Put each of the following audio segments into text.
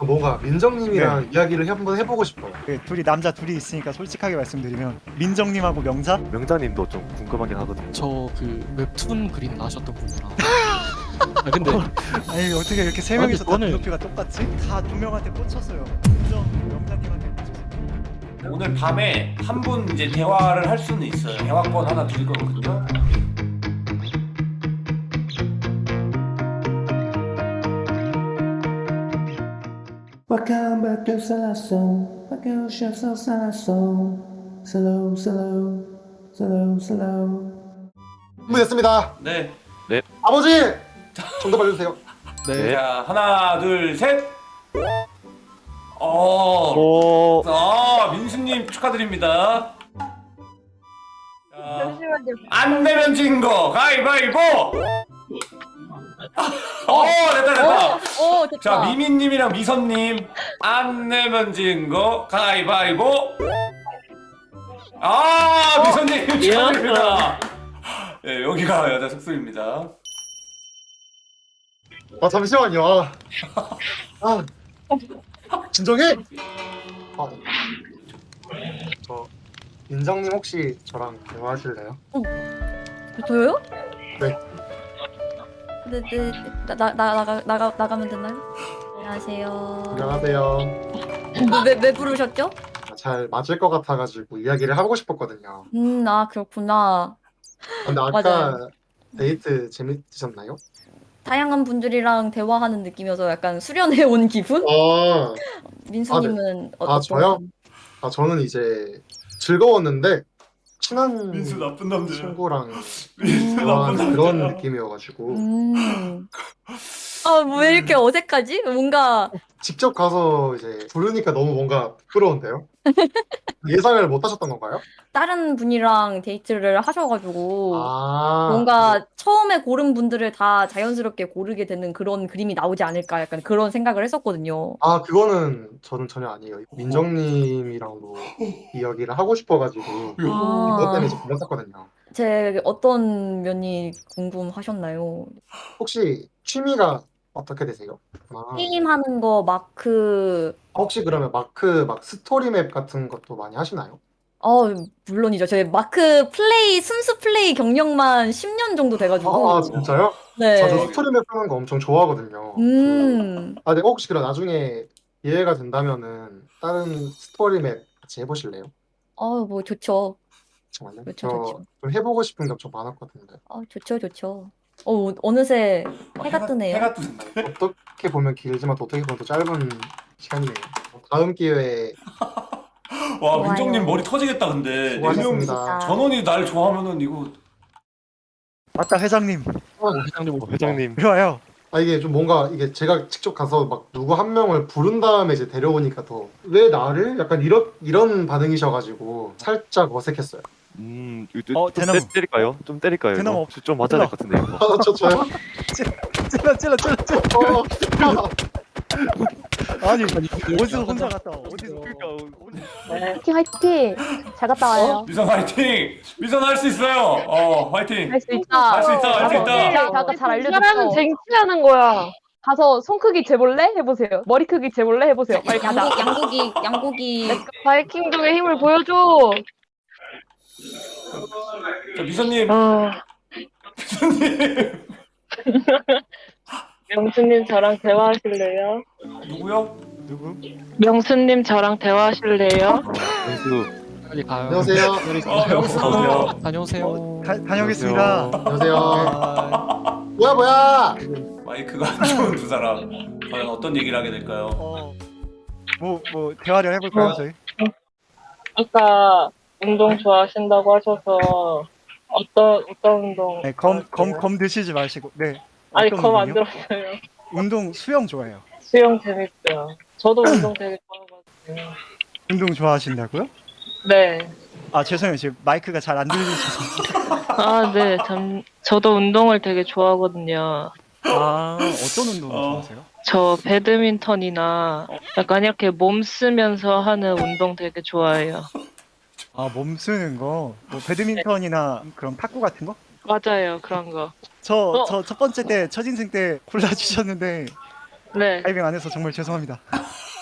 뭔가 민정님이랑 이야기를 한번 해보고 싶어요. 그 둘이 남자 둘이 있으니까 솔직하게 말씀드리면 민정님하고 명자 명자님도 좀 궁금하긴 하거든요. 저 그 웹툰 그림 나셨던 분이랑 아 근데 아니 어떻게 이렇게 세 아니, 명이서 다 그거는- 눈높이가 똑같지? 다 두 명한테 꽂혔어요. 민정 명자님한테 꽂혔어요. 오늘 밤에 한 분 이제 대화를 할 수는 있어요. 대화권 하나 드릴 거거든요. To Salasso. Welcome to Salasso. Slow, slow, slow, slow. 준비됐습니다. 네. 아버지 정답 알려주세요. 네. 자 하나 둘 셋. 어. 오, 아 민수님 축하드립니다. 자, 잠시만요. 안 내면 진 거 가위바위보. 어 됐다 됐다. 오, 됐다. 자 미미님이랑 미선님 안 내면 진거 가위바위보. 아 미선님 축하드립니다. 네 여기가 여자 숙소입니다. 아 잠시만요. 아, 아. 진정해. 아, 네. 저 민정님 혹시 저랑 대화하실래요? 저요? 네. 네, 네. 나, 나, 나, 나가, 나가, 나가면 되나요? 안녕하세요. 안녕하세요. 왜, 왜 부르셨죠? 잘 맞을 것 같아가지고 이야기를 하고 싶었거든요. 음, 아, 그렇구나. 근데 아까 맞아요. 데이트 재밌으셨나요? 다양한 분들이랑 대화하는 느낌이어서 약간 수련해 온 기분? 아, 민수님은 어, 아, 어떤- 저요? 아 저는 이제 즐거웠는데 친한 민수 나쁜 남자야. 친구랑 민수 나쁜 대화하는 그런 남자야. 느낌이어가지고 음. 아, 뭐왜 이렇게 어색하지? 뭔가 직접 가서 이제 부르니까 너무 뭔가 부러운데요? 예상을 못 하셨던 건가요? 다른 분이랑 데이트를 하셔가지고 아, 뭔가 처음에 고른 분들을 다 자연스럽게 고르게 되는 그런 그림이 나오지 않을까 약간 그런 생각을 했었거든요. 아 그거는 저는 전혀 아니에요. 민정님이랑도 이야기를 하고 싶어가지고 때문에 아, 이제 불렀었거든요. 제 어떤 면이 궁금하셨나요? 혹시 취미가 어떻게 되세요? 아, 게임하는 거 마크 혹시 그러면 마크 막 스토리맵 같은 것도 많이 하시나요? 어 물론이죠. 제 마크 플레이 순수 플레이 경력만 10년 정도 돼가지고 아 진짜요? 네. 아, 저 스토리맵 하는 거 엄청 좋아하거든요. 음. 아, 네, 혹시 그럼 나중에 기회가 된다면은 다른 스토리맵 같이 해보실래요? 어뭐 좋죠. 정말요? 좋죠, 저 좋죠. 좀 해보고 싶은 게 엄청 많았거든요. 어 좋죠 좋죠. 어 어느새 해가 뜨네요. 해가 뜨는데. 어떻게 보면 길지만 또 어떻게 보면 또 짧은 시간이네요. 다음 기회에 와 좋아요. 민정님 머리 터지겠다 근데 네명 수고하셨습니다. 전원이 날 좋아하면은 이거 아까 회장님 어, 회장님 어, 회장님. 이리 와요. 아 이게 좀 뭔가 이게 제가 직접 가서 막 누구 한 명을 부른 다음에 이제 데려오니까 더 왜 나를 약간 이런 이런 반응이셔가지고 살짝 어색했어요. 음, 이거 어, 좀 대나무. 때, 때릴까요? 좀 때릴까요? 대나무 이거? 없- 좀 맞아야 될 것 같은데 이거. 아, 저 저요? 찔러 찔러 찔러 찔러. 어, 아니 어디서 혼자 갔다 와? 어디서? 그러니까 화이팅 화이팅 잘 갔다 와요 미선 화이팅 미선 할 수 있어요 어 화이팅 할 수 있다 할수 있다 할수 있다 제가 아까 잘 사람은 알려줬어 쟁취하는 거야. 가서 손 크기 재볼래 해보세요 머리 크기 재볼래 해보세요 빨리 가자 양고, 양고기 양고기 바이킹족의 힘을 보여줘 자 미선님 어, 미선님 명수님 저랑 대화하실래요? 누구요? 누구? 명수님 저랑 대화하실래요? 선수 빨리 가요. 안녕하세요. 어 명수 안녕하세요. 다녀오세요. 다, 다녀오겠습니다. 안녕하세요. 아, 뭐야 뭐야? 마이크가 안 좋은 두 사람 과연 어떤 얘기를 하게 될까요? 어. 뭐 뭐 대화를 해볼까요 저희? 아까 운동 좋아하신다고 하셔서 어떤 어떤 운동? 네, 검, 검, 좋아하세요? 검 드시지 마시고. 네. 아니 어떤 검 안 운동이요? 들었어요. 운동 수영 좋아해요. 수영 재밌어요. 저도 운동 되게 좋아하거든요. 운동 좋아하신다고요? 네. 아 죄송해요 지금 마이크가 잘 안 들리셔서. 아 네. 참 저도 운동을 되게 좋아하거든요. 아 어떤 운동 어. 좋아하세요? 저 배드민턴이나 약간 이렇게 몸 쓰면서 하는 운동 되게 좋아해요. 아 몸 쓰는 거. 뭐 배드민턴이나 그런 탁구 같은 거? 맞아요 그런 거. 저 어. 저 첫 번째 때 첫 인생 때 골라주셨는데 네. 타이밍 안 해서 정말 죄송합니다.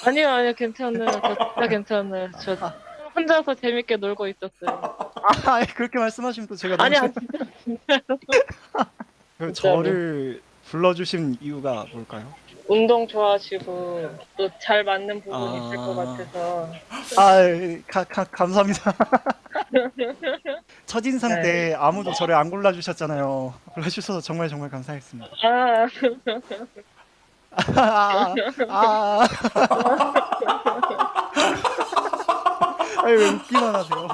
아니요, 아니요, 괜찮아요. 저 진짜 괜찮아요. 저 혼자서 재밌게 놀고 있었어요. 아 그렇게 말씀하시면 또 제가 너무 아니야, 죄- 진짜 그 진짜로. 저를 불러주신 이유가 뭘까요? 운동 좋아하시고 또 잘 맞는 부분 아. 있을 것 같아서. 아 가, 가, 감사합니다. 첫인상 네. 때 아무도 저를 안 골라주셨잖아요. 골라주셔서 정말 정말 감사했습니다. 아, 아, 아. 아니 왜 웃기만 하세요?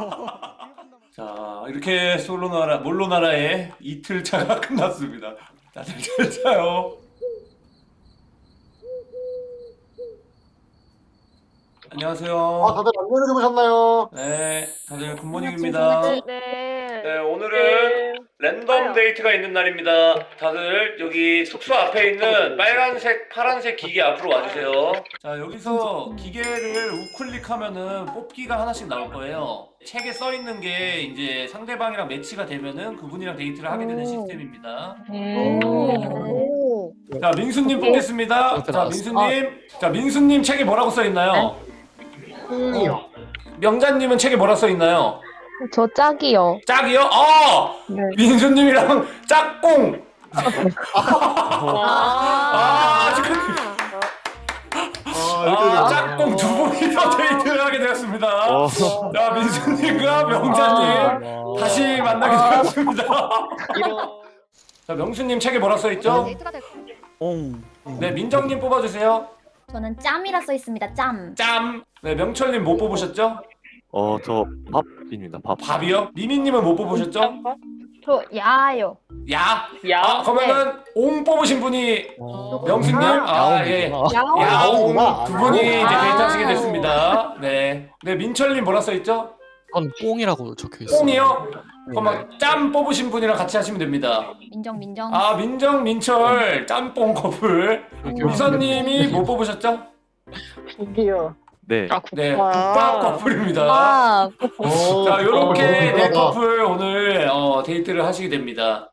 자 이렇게 솔로 나라 몰로 나라의 이틀 차가 끝났습니다. 다들 잘 자요. 안녕하세요. 아 다들 안녕히 주무셨나요? 네, 다들 굿모닝입니다. 네. 네, 오늘은 랜덤 데이트가 있는 날입니다. 다들 여기 숙소 앞에 있는 빨간색, 파란색 기계 앞으로 와주세요. 자, 여기서 기계를 우클릭하면은 뽑기가 하나씩 나올 거예요. 책에 써 있는 게 이제 상대방이랑 매치가 되면은 그분이랑 데이트를 하게 되는 오. 시스템입니다. 음. 오. 자, 민수님 뽑겠습니다. 자, 나왔어. 민수님. 자, 민수님 책에 뭐라고 써 있나요? 콩이요. 명자님은 책에 뭐라 써 있나요? 저 짝이요. 짝이요? 어! 네. 민수님이랑 짝꿍! 아, 아, 지금 아, 아, 되네요. 짝꿍 두 분이서 데이트를 하게 되었습니다. 어. 자, 민수님과 명자님 다시 만나게 되었습니다. 자, 명수님 책에 뭐라 써 있죠? 옹. 네, 민정님 뽑아주세요. 저는 짬이라 써 있습니다. 짬. 짬. 네, 명철님 못 뽑으셨죠? 어, 저 밥입니다. 밥. 밥이요? 미미님은 못 뽑으셨죠? 저 야요. 야. 야. 아, 그러면은 옹 뽑으신 분이 명수님. 아, 예. 야옹. 야옹 야옹이구나. 두 분이 이제 아. 데이트하시게 됐습니다. 네. 네, 민철님 뭐라 써 있죠? 전 꽁이라고 적혀 있어요. 꽁이요? 그러면 짬 뽑으신 분이랑 같이 하시면 됩니다. 민정 민정. 아 민정 민철 짬뽕 커플 미선님이 못 뽑으셨죠? 고기요. 네. 아, 네 국밥. 국밥 커플입니다. 아, 오, 자 요렇게 네 궁금하다. 커플 오늘 어, 데이트를 하시게 됩니다.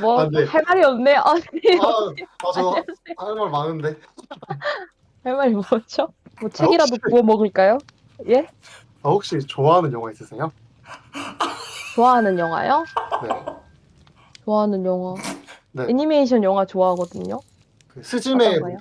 뭐 아, 네. 할 말이 없네. 아, 네. 아, 아, 저할 말 많은데. 할 말이 뭐죠? 뭐 책이라도 구워 먹을까요? 예? 아, 혹시 좋아하는 영화 있으세요? 좋아하는 영화요? 네. 좋아하는 영화. 네. 애니메이션 영화 좋아하거든요. 그 스즈메 어떤 거요?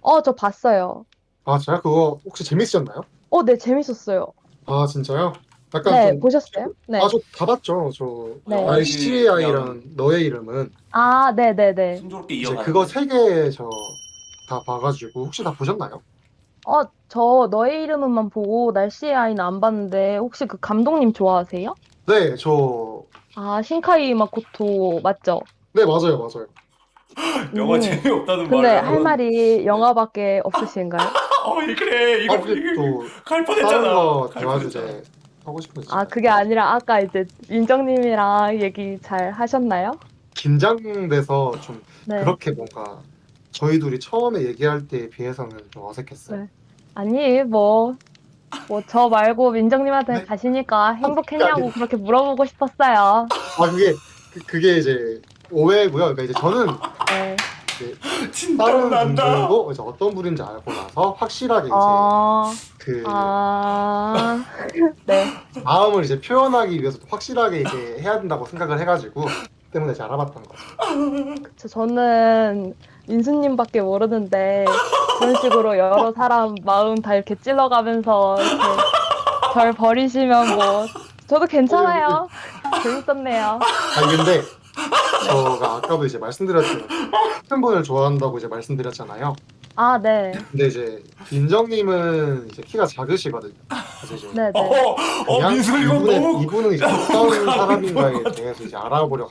어, 저 봤어요. 아, 제가 그거 혹시 재밌으셨나요? 어, 네, 재밌었어요. 아, 진짜요? 약간 네, 좀 보셨어요? 네. 아, 저 다 봤죠. 저 네. ICI랑 너의 이름은 아, 네, 네, 네. 순조롭게 이제 이어가. 그거 세 개 저 다 봐가지고 혹시 다 보셨나요? 어, 저 너의 이름은만 보고 날씨의 아이는 안 봤는데 혹시 그 감독님 좋아하세요? 네, 저 아, 신카이 마코토 맞죠? 네, 맞아요, 맞아요. 영화 음. 재미없다는 근데 말을. 할 말이 영화밖에 없으신가요? 어 그래 이거 아, 근데 또갈 다른 뻔했잖아. 거갈 대화 뻔했잖아. 주제 하고 싶은 거 아. 그게 아니라 아까 이제 민정님이랑 얘기 잘 하셨나요? 긴장돼서 좀 네. 그렇게 뭔가 저희 둘이 처음에 얘기할 때에 비해서는 좀 어색했어요. 네. 아니, 뭐, 뭐, 저 말고 민정님한테 네. 가시니까 행복했냐고 아니. 그렇게 물어보고 싶었어요. 아 그게 그, 그게 이제 오해고요. 그러니까 이제 저는 네. 진짜 다른 난다. 분들도 이제 어떤 분인지 알고 나서 확실하게 이제 아, 그 아, 네. 마음을 이제 표현하기 위해서 확실하게 이제 해야 된다고 생각을 해가지고 그 때문에 이제 알아봤던 거죠. 저, 저는 민수님밖에 모르는데 그런 식으로 여러 사람 마음 다 이렇게 찔러가면서 이렇게 절 버리시면 뭐 저도 괜찮아요. 재밌었네요. 아니 근데 저가 아까도 이제 말씀드렸지만 팬분을 좋아한다고 이제 말씀드렸잖아요. 아, 네. 근데 이제 민정님은 이제 키가 작으시거든요. 그래서 이제 네, 어, 네. 어 그냥 민수 이거 이분은, 너무 이분은 이제 어떤 사람인가에 대해서 이제 알아보려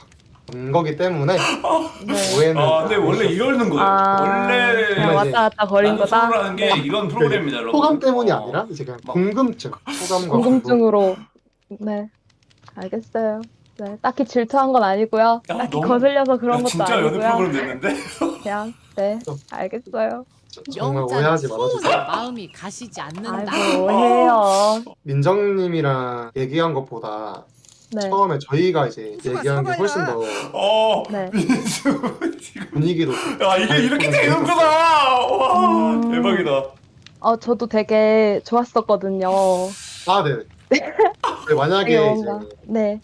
온 거기 때문에 네. 오해는 아, 근데 원래 이러는 거예요. 아, 원래 그냥 이제 왔다 갔다 거린 나는 거다. 프로라는 게 이런 프로그램입니다, 여러분. 소감 때문이 어. 아니라 이제 그냥 막- 궁금증, 소감과 궁금증으로. 네. 알겠어요. 네. 딱히 질투한 건 아니고요. 야, 딱히 너무- 거슬려서 그런 야, 것도 진짜 연애 아니고요. 프로그램 됐는데? 그냥 네. 알겠어요. 궁- 정말 오해하지 말아주세요. 마음이 가시지 않는다. 아이고, 오해요. 민정님이랑 얘기한 것보다 네. 처음에 저희가 이제 얘기한 게 훨씬 더 어 네. 민수 지금 분위기도 야 이게 이렇게 되는구나 와 음. 대박이다 어, 저도 되게 좋았었거든요. 아 네. 네, 만약에 이제 뭔가. 네.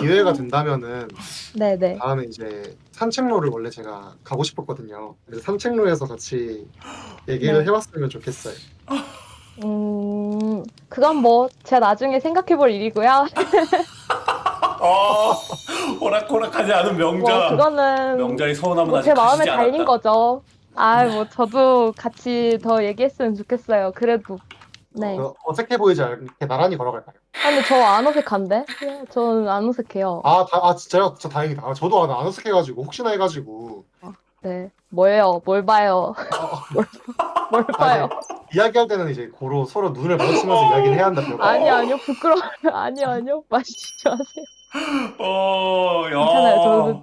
기회가 된다면은 네, 네. 다음에 이제 산책로를 원래 제가 가고 싶었거든요. 그래서 산책로에서 같이 얘기를 네. 해봤으면 좋겠어요. 음, 그건 뭐, 제가 나중에 생각해볼 일이고요. 어 호락호락하지 않은 명자 뭐, 그거는 명자의 서운함은 뭐 아직 제 마음에 가시지 달린 않았다 거죠. 아, 뭐, 저도 같이 더 얘기했으면 좋겠어요. 그래도. 네. 어, 어색해 보이지 않게 나란히 걸어갈까요? 아니, 저 안 어색한데? 저는 안 어색해요. 아, 다, 아 진짜요? 진짜 다행이다. 아, 저도 안, 안 어색해가지고 혹시나 해가지고 네. 뭐예요? 뭘 봐요? 뭘, 뭘 봐요? 이야기할 때는 이제 고로 서로 눈을 마주치면서 이야기를 해야 한다고요. 아니, 아니요. 부끄러워요. 아니요, 아니요. 마시지 마세요. 어 야 괜찮아요.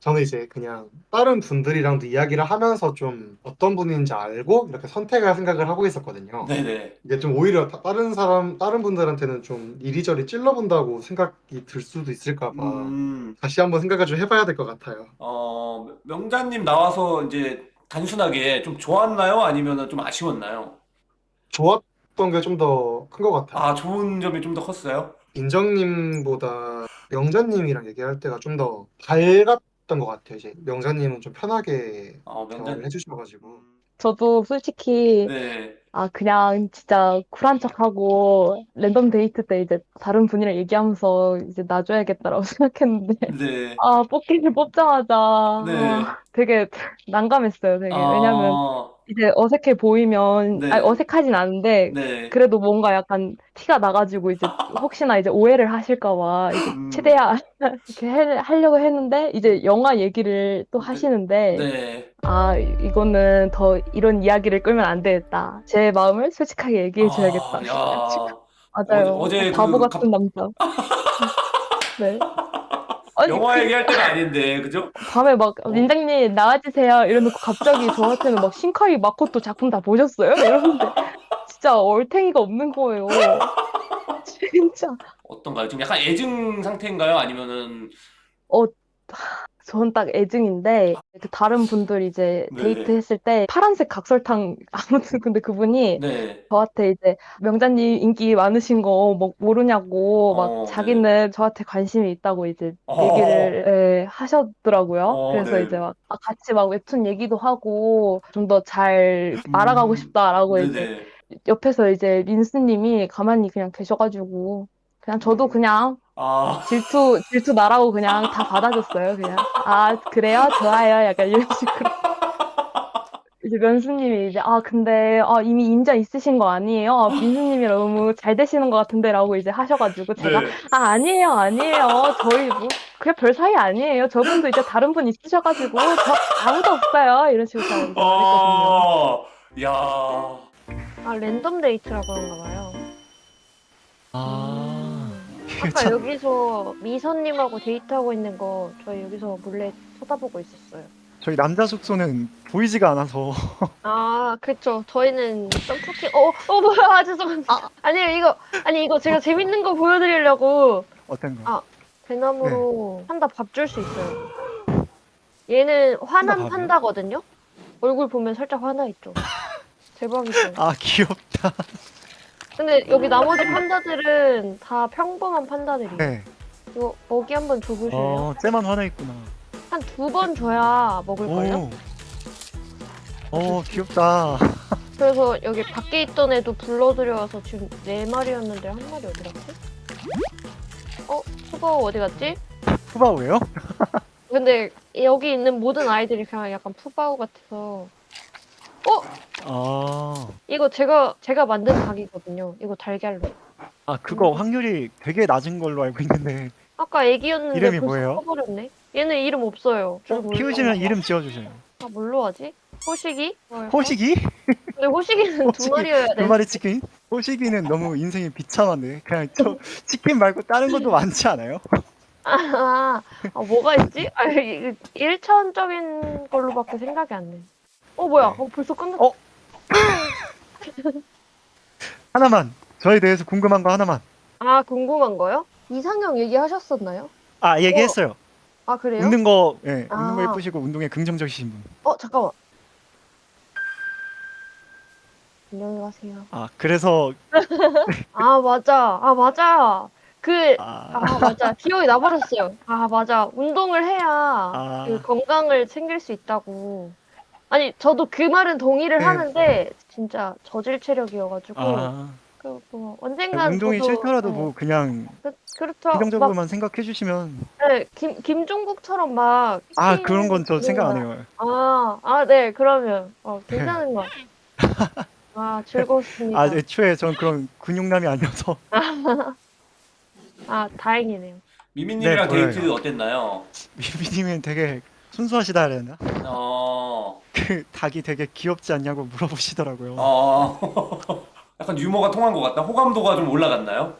저는 이제 그냥 다른 분들이랑도 이야기를 하면서 좀 어떤 분인지 알고 이렇게 선택할 생각을 하고 있었거든요. 네네 이게 좀 오히려 다- 다른 사람, 다른 분들한테는 좀 이리저리 찔러본다고 생각이 들 수도 있을까 봐 음, 다시 한번 생각을 좀 해봐야 될 것 같아요. 어 명자님 나와서 이제 단순하게 좀 좋았나요 아니면 좀 아쉬웠나요 좋았던 게 좀 더 큰 것 같아요. 아 좋은 점이 좀 더 컸어요 인정님보다 명자님이랑 얘기할 때가 좀 더 밝았던 것 같아요. 이제 명자님은 좀 편하게 어 대화를 명자님 해주셔가지고 저도 솔직히 네 아 그냥 진짜 쿨한 척하고 랜덤 데이트 때 이제 다른 분이랑 얘기하면서 이제 놔줘야겠다라고 생각했는데 네. 아 뽑기를 뽑자마자 네. 아, 되게 난감했어요 되게 왜냐면 아, 이제 어색해 보이면 네. 아니 어색하진 않은데 네. 그래도 뭔가 약간 티가 나가지고 이제 혹시나 이제 오해를 하실까 봐 이제 음. 최대한 이렇게 해- 하려고 했는데 이제 영화 얘기를 또 하시는데 네. 아, 이- 이거는 더 이런 이야기를 끌면 안 되겠다. 제 마음을 솔직하게 얘기해 줘야겠다. 아, 야. 맞아요. 어제- 어제 바보 그 같은 남자. 네. 아니, 영화 그 얘기할 때가 아닌데, 그죠? 밤에 막, 민장님 나와주세요. 이러놓고 갑자기 저한테는 막 신카이 마코토 작품 다 보셨어요? 이러는데 진짜 얼탱이가 없는 거예요. 진짜. 어떤가요? 지금 약간 애증 상태인가요? 아니면은 전딱 애증인데 그 다른 분들 이제 네. 데이트 했을 때 파란색 각설탕 아무튼 근데 그분이 네. 저한테 이제 명자님 인기 많으신 거 뭐 모르냐고 막 어, 자기는 저한테 관심이 있다고 이제 어. 얘기를 예, 하셨더라고요. 어, 그래서 네. 이제 막 아, 같이 막 웹툰 얘기도 하고 좀 더 잘 알아가고 음. 싶다라고 이제 네네. 옆에서 이제 민수님이 가만히 그냥 계셔가지고 그냥 저도 그냥 아, 질투 질투 나라고 그냥 다 받아줬어요. 그냥 아 그래요 좋아요 약간 이런 식으로. 이제 면수님이 이제 아 근데 아 이미 인자 있으신 거 아니에요? 아, 민수님이 너무 잘 되시는 것 같은데라고 이제 하셔가지고 제가 네. 아 아니에요 아니에요 저희 뭐 그냥 별 사이 아니에요 저분도 이제 다른 분 있으셔가지고 저 아무도 없어요 이런 식으로 말했거든요. 아, 야. 아 랜덤 데이트라 그런가 봐요. 아, 아까 여기서 미선님하고 데이트하고 있는 거 저희 여기서 몰래 쳐다보고 있었어요. 저희 남자 숙소는 보이지가 않아서 아 그쵸. 저희는 점프킹 어어 뭐야 아, 죄송합니다. 아. 니요 이거 아니 이거 제가 재밌는 거 보여드리려고 어떤 거? 아. 대나무로 판다 밥 줄 수 있어요. 얘는 화난 밥이요? 판다거든요. 얼굴 보면 살짝 화나 있죠. 대박이죠. 아 귀엽다. 근데 여기 나머지 판다들은 다 평범한 판다들이에요. 네. 이거 먹이 한번 줘보실래요? 어 쟤만 화나 있구나. 한 두 번 줘야 먹을걸요? 오. 어 귀엽다. 그래서 여기 밖에 있던 애도 불러들여와서 지금 네 마리였는데 한 마리 어디 갔지? 어? 푸바오 어디 갔지? 푸바오예요? 근데 여기 있는 모든 아이들이 그냥 약간 푸바오 같아서 아. 이거 제가 제가 만든 닭이거든요. 이거 달걀로. 아 그거 확률이 되게 낮은 걸로 알고 있는데 아까 애기였는데 이름이 벌써 뭐예요? 커버렸네. 얘는 이름 없어요. 저 어. 키우시면 이름 지어주세요. 아 뭘로 하지? 호식이? 뭐 할까? 호식이? 근데 호식이는 두 호식이 마리여야 두 돼. 마리 치킨? 호식이는 너무 인생이 비참한데 그냥 저 치킨 말고 다른 것도 많지 않아요? 아, 아, 뭐가 있지? 아, 이게 1차원적인 걸로밖에 생각이 안 나. 어, 뭐야? 네. 어, 벌써 끝났... 어? 하나만 저에 대해서 궁금한 거 하나만 아, 궁금한 거요? 이상형 얘기하셨었나요? 아 얘기했어요. 아 그래요? 웃는 거, 예, 웃는 거 아. 예쁘시고 운동에 긍정적이신 분. 어 잠깐만. 안녕히 가세요. 아 그래서 아 맞아. 아 맞아. 그 아, 아 맞아 기억이 나버렸어요. 아 맞아 운동을 해야 아. 그 건강을 챙길 수 있다고. 아니 저도 그 말은 동의를 네. 하는데 진짜 저질 체력이어가지고 아그뭐 언젠간 운동이 저도, 싫더라도 네, 뭐 그냥 그, 그렇죠. 막 긍정적으로만 생각해 주시면 네, 김 김종국처럼 막 아 튀는 그런 건 저 생각 안 해요. 아, 아, 네, 그러면 어, 괜찮은 것 같아요. 아, 즐거웠습니다. 아 애초에 전 그런 근육남이 아니어서 아, 다행이네요. 미미님이랑 네. 데이트 어땠나요? 미비님은 되게 순수하시다 해야 되나? 어, 그 닭이 되게 귀엽지 않냐고 물어보시더라고요. 어, 약간 유머가 통한 것 같다. 호감도가 좀 올라갔나요?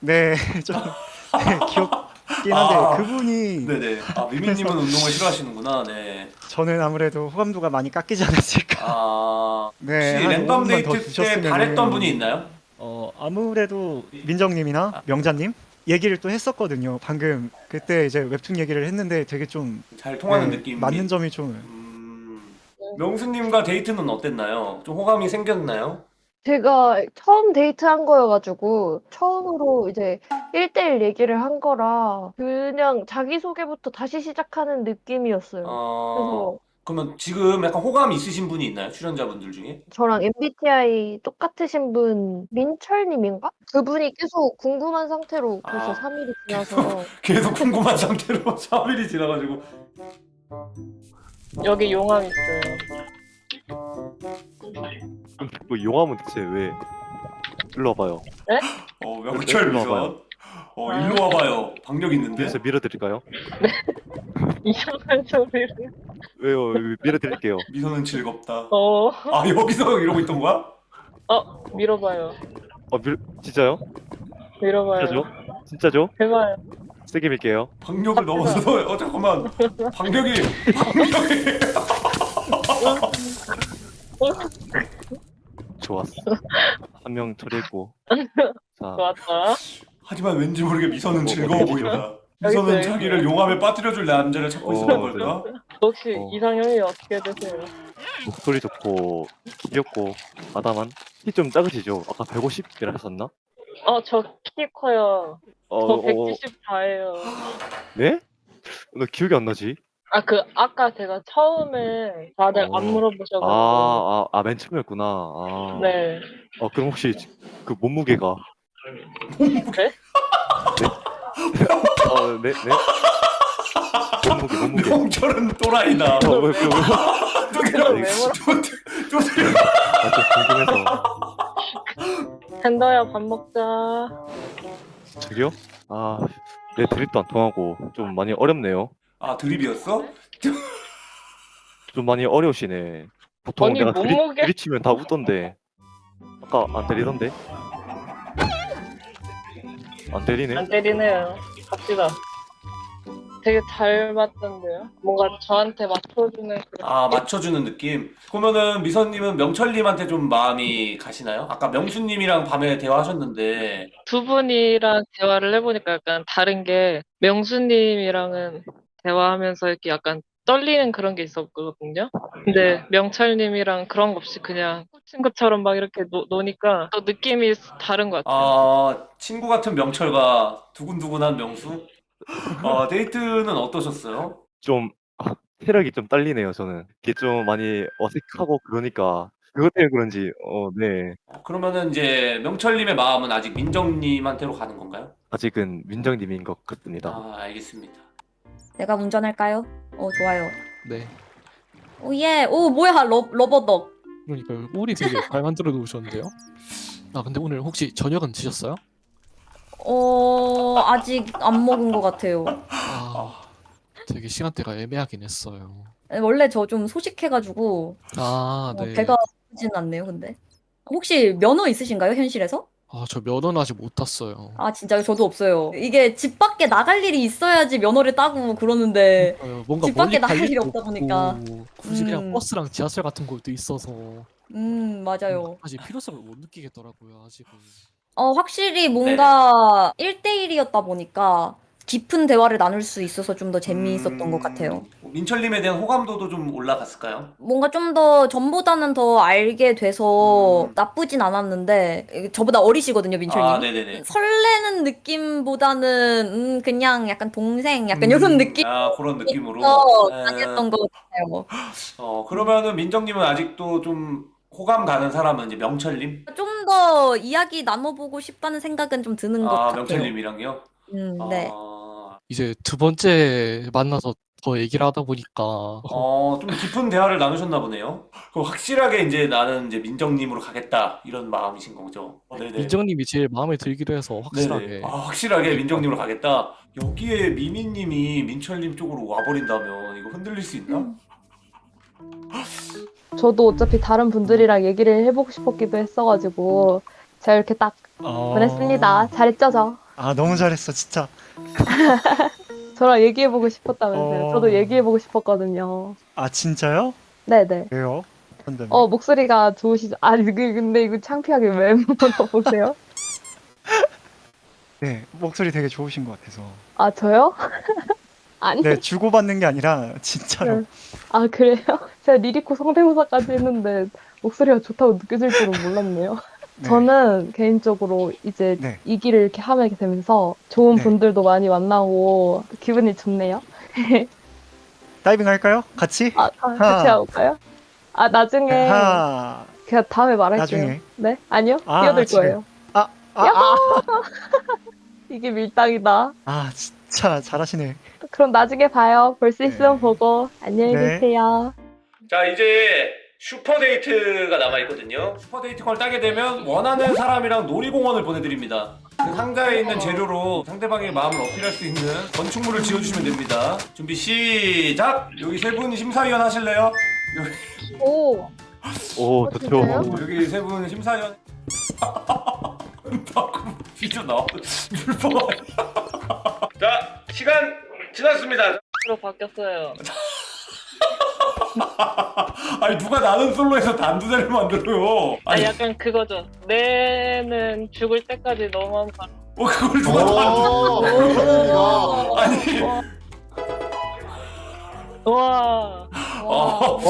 네, 좀 네, 귀엽긴 한데 아. 그분이 네네. 아, 미미님은 운동을 싫어하시는구나. 네. 저는 아무래도 호감도가 많이 깎이지 않았을까. 아, 네, 혹시 한 랜덤 5분만 더 데이트 때 주셨으면은 바랬던 분이 있나요? 어 아무래도 민정님이나 명자님 얘기를 또 했었거든요. 방금 그때 이제 웹툰 얘기를 했는데 되게 좀 잘 통하는 네, 느낌이. 맞는 점이 좀 음, 명수님과 데이트는 어땠나요? 좀 호감이 생겼나요? 제가 처음 데이트한 거여가지고 처음으로 이제 1대1 얘기를 한 거라 그냥 자기소개부터 다시 시작하는 느낌이었어요. 어, 그래서 그러면 지금 약간 호감이 있으신 분이 있나요? 출연자분들 중에? 저랑 MBTI 똑같으신 분 민철님인가? 그분이 계속 궁금한 상태로 벌써 아, 3일이 지나서 계속 궁금한 상태로 3일이 지나가지고 여기 용암 있어요. 뭐 용암은 대체 왜? 일로 와봐요. 어, 명철 일로 미선. 와봐요. 어, 일로 와봐요. 박력 있는데? 뒤에서 밀어드릴까요? 이상한 소리를. 왜요? 왜 밀어드릴게요. 미선은 즐겁다. 어, 아, 여기서 이러고 있던 거야? 어, 밀어봐요. 어, 밀 진짜요? 밀어봐요. 진짜죠? 진짜죠? 제발. 세게 밀게요. 박력을 넘어서서 어 잠깐만. 박력이 박력이 좋았어. 한 명 처리했고. 자, 좋았다. 하지만 왠지 모르게 미선은 뭐, 즐거워 어떻게 보인다. 미선은 알겠어요. 자기를 용암에 빠뜨려줄 남자를 찾고 어, 있었던 걸까? 혹시 어. 이상형이 어떻게 되세요? 목소리 좋고 귀엽고 아담한 키 좀 작으시죠? 아까 150이라 하셨나? 어, 저 키 커요. 어, 저 어, 174예요. 네? 나 기억이 안 나지. 아, 그, 아까 제가 처음에 다들 어. 안 물어보셔가지고. 아, 아, 아, 맨 처음이었구나. 아. 네. 어, 그럼 혹시 지- 그 몸무게가? 네? 어, 네, 네. 몸무게, 몸무게. 명철은 또라이다. 어, 왜, 왜, 왜? 그걸 왜 물어? 또 아, 좀 궁금해서. 팬더야, 밥 먹자. 저기요? 아, 내 드립도 안 통하고 좀 많이 어렵네요. 아 드립이었어? 좀 많이 어려우시네. 보통 아니, 내가 드립, 몸무게- 드립 치면 다 웃던데. 아까 안 때리던데? 안 때리네? 안 때리네요. 갑시다. 되게 잘 맞던데요? 뭔가 저한테 맞춰주는 그런 아 맞춰주는 느낌. 그러면은 미선님은 명철님한테 좀 마음이 가시나요? 아까 명수님이랑 밤에 대화하셨는데 두 분이랑 대화를 해보니까 약간 다른 게 명수님이랑은 대화하면서 이렇게 약간 떨리는 그런 게 있었거든요. 근데 명철님이랑 그런 거 없이 그냥 친구처럼 막 이렇게 노, 노니까 또 느낌이 다른 것 같아요. 아 친구 같은 명철과 두근두근한 명수. 어 데이트는 어떠셨어요? 좀 아, 체력이 좀 딸리네요, 저는. 이게 좀 많이 어색하고 그러니까 그것 때문에 그런지 어, 네. 어, 그러면은 이제 명철 님의 마음은 아직 민정 님한테로 가는 건가요? 아직은 민정 님인 것 같습니다. 아 알겠습니다. 내가 운전할까요? 어 좋아요. 네. 오예. 오 뭐야 러, 러버덕. 그러니까요. 우리 되게 잘 만들어 놓으셨는데요. 아 근데 오늘 혹시 저녁은 드셨어요? 어 아직 안 먹은 것 같아요. 아 되게 시간대가 애매하긴 했어요. 원래 저 좀 소식해가지고 아 어, 네. 배가 고프진 않네요. 근데 혹시 면허 있으신가요 현실에서? 아 저 면허는 아직 못 탔어요. 아 진짜요? 저도 없어요. 이게 집 밖에 나갈 일이 있어야지 면허를 따고 그러는데 어, 뭔가 집 밖에 멀리 나갈 갈 일이 일도 없다 보니까. 없고, 굳이 그냥 음. 버스랑 지하철 같은 것도 있어서 음 맞아요. 아직 필요성을 못 느끼겠더라고요 아직은. 어, 확실히 뭔가 1대1이었다 보니까 깊은 대화를 나눌 수 있어서 좀 더 재미있었던 것 같아요. 음, 민철님에 대한 호감도도 좀 올라갔을까요? 뭔가 좀 더 전보다는 더 알게 돼서 음. 나쁘진 않았는데 저보다 어리시거든요, 민철님. 아, 네네네. 설레는 느낌보다는 음, 그냥 약간 동생 약간 음, 이런 느낌 아, 그런 느낌으로. 어, 에, 다녔던 것 같아요. 어, 그러면은 민정님은 아직도 좀 호감 가는 사람은 이제 명철님? 좀 더 이야기 나눠보고 싶다는 생각은 좀 드는 것 아, 같아요. 명철님이랑요? 음, 네. 아, 이제 두 번째 만나서 더 얘기를 하다 보니까 어, 좀 깊은 대화를 나누셨나 보네요. 그럼 확실하게 이제 나는 이제 민정님으로 가겠다 이런 마음이신 거죠? 어, 네네. 민정님이 제일 마음에 들기로 해서 확실하게 네네. 아, 확실하게 민정님으로 가겠다. 여기에 미미님이 민철님 쪽으로 와버린다면 이거 흔들릴 수 있나? 저도 어차피 다른 분들이랑 얘기를 해보고 싶었기도 했어가지고 제가 이렇게 딱 어... 보냈습니다. 잘했죠, 저? 아 너무 잘했어 진짜. 저랑 얘기해보고 싶었다면서요. 어. 저도 얘기해보고 싶었거든요. 아 진짜요? 네네. 왜요? 근데 어, 목소리가 좋으시죠? 아니, 그- 근데 이거 창피하게 왜 물어보세요? 네 목소리 되게 좋으신 것 같아서. 아, 저요? 아니, 네 주고받는 게 아니라 진짜로. 네. 아, 그래요? 제가 리리코 성대모사까지 했는데 목소리가 좋다고 느껴질 줄은 몰랐네요. 네. 저는 개인적으로 이제 네. 이 길을 이렇게 하게 되면서 좋은 네. 분들도 많이 만나고 기분이 좋네요. 다이빙 할까요? 같이? 아, 아, 같이 하. 해볼까요? 아, 나중에 하. 그냥 다음에 말할게요. 나중에. 네? 아니요? 아, 뛰어들 지금. 거예요. 아, 아, 아, 이게 밀당이다. 아 진짜 잘하시네. 그럼 나중에 봐요. 볼수 네. 있으면 보고. 안녕히 네. 계세요. 자 이제 슈퍼데이트가 남아있거든요 슈퍼데이트권을 따게 되면 원하는 사람이랑 놀이공원을 보내드립니다 그 상자에 있는 재료로 상대방의 마음을 어필할 수 있는 건축물을 지어주시면 됩니다 준비 시작! 여기 세 분 심사위원 하실래요? 오, 오, 어, 좋죠. 진짜요? 여기 세 분 심사위원 비져 나와 자 시간 지났습니다 으로 바뀌었어요. 아니 누가 나는 솔로에서 단두대를 만들어요 아, 아니 약간 그거죠. 내는 죽을 때까지 너만 봐. 뭐 그걸 누가 단두대가 아니 와. 어,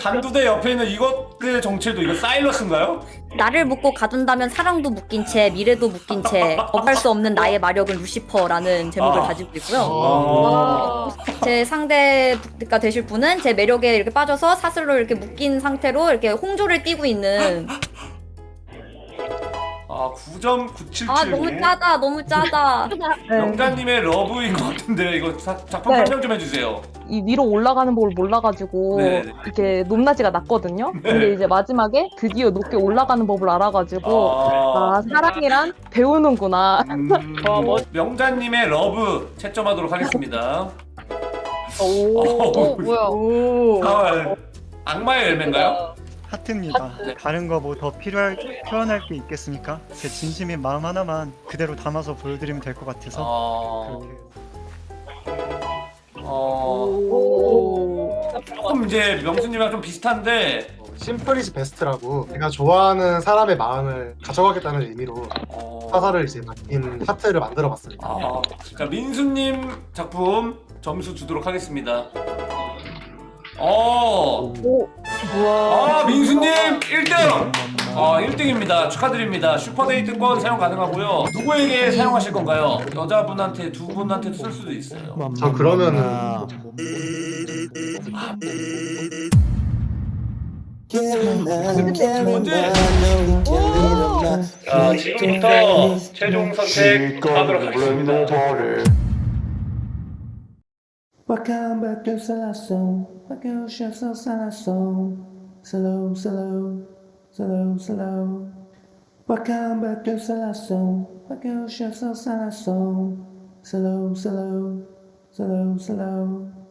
단두대 옆에 있는 이것의 정체도 이거 사일러스인가요? 나를 묶고 가둔다면 사랑도 묶인 채 미래도 묶인 채 거부할 수 없는 나의 마력은 루시퍼라는 제목을 아. 가지고 있고요. 아. 제 상대가 되실 분은 제 매력에 이렇게 빠져서 사슬로 이렇게 묶인 상태로 이렇게 홍조를 띄고 있는 아 9.977. 아 너무 짜다 너무 짜다 네. 영자님의 러브인 것 같은데 이거 사- 작품 네. 설명 좀 해주세요. 이 위로 올라가는 법을 몰라가지고 네네. 이렇게 높낮이가 낮거든요. 네. 근데 이제 마지막에 드디어 높게 올라가는 법을 알아가지고 아, 아 사랑이란 배우는구나. 음, 와, 멋- 명자님의 러브 채점하도록 하겠습니다. 오, 어, 뭐야. 오. 아, 악마의 열매인가요? 하트입니다. 네. 다른 거 뭐 더 필요할 표현할 게 있겠습니까? 제 진심인 마음 하나만 그대로 담아서 보여드리면 될 것 같아서 어, 그렇게 어, 오. 조금 이제 명수님이랑 좀 비슷한데 심플이즈 베스트라고 내가 좋아하는 사람의 마음을 가져가겠다는 의미로 어, 화살을 이제 바뀐 하트를 만들어 봤습니다. 아, 자 민수님 작품 점수 주도록 하겠습니다. 어, 우와. 아 민수님 1등. 아 1등입니다. 축하드립니다. 슈퍼데이트권 사용 가능하고요. 누구에게 사용하실 건가요? 여자분한테 두 분한테 쓸 수도 있어요. 저 그러면은 자 지금부터 최종 선택 하도록 하겠습니다. 와카밖에 살 았어 와카밖에 살았어 슬로우 슬로우 슬로우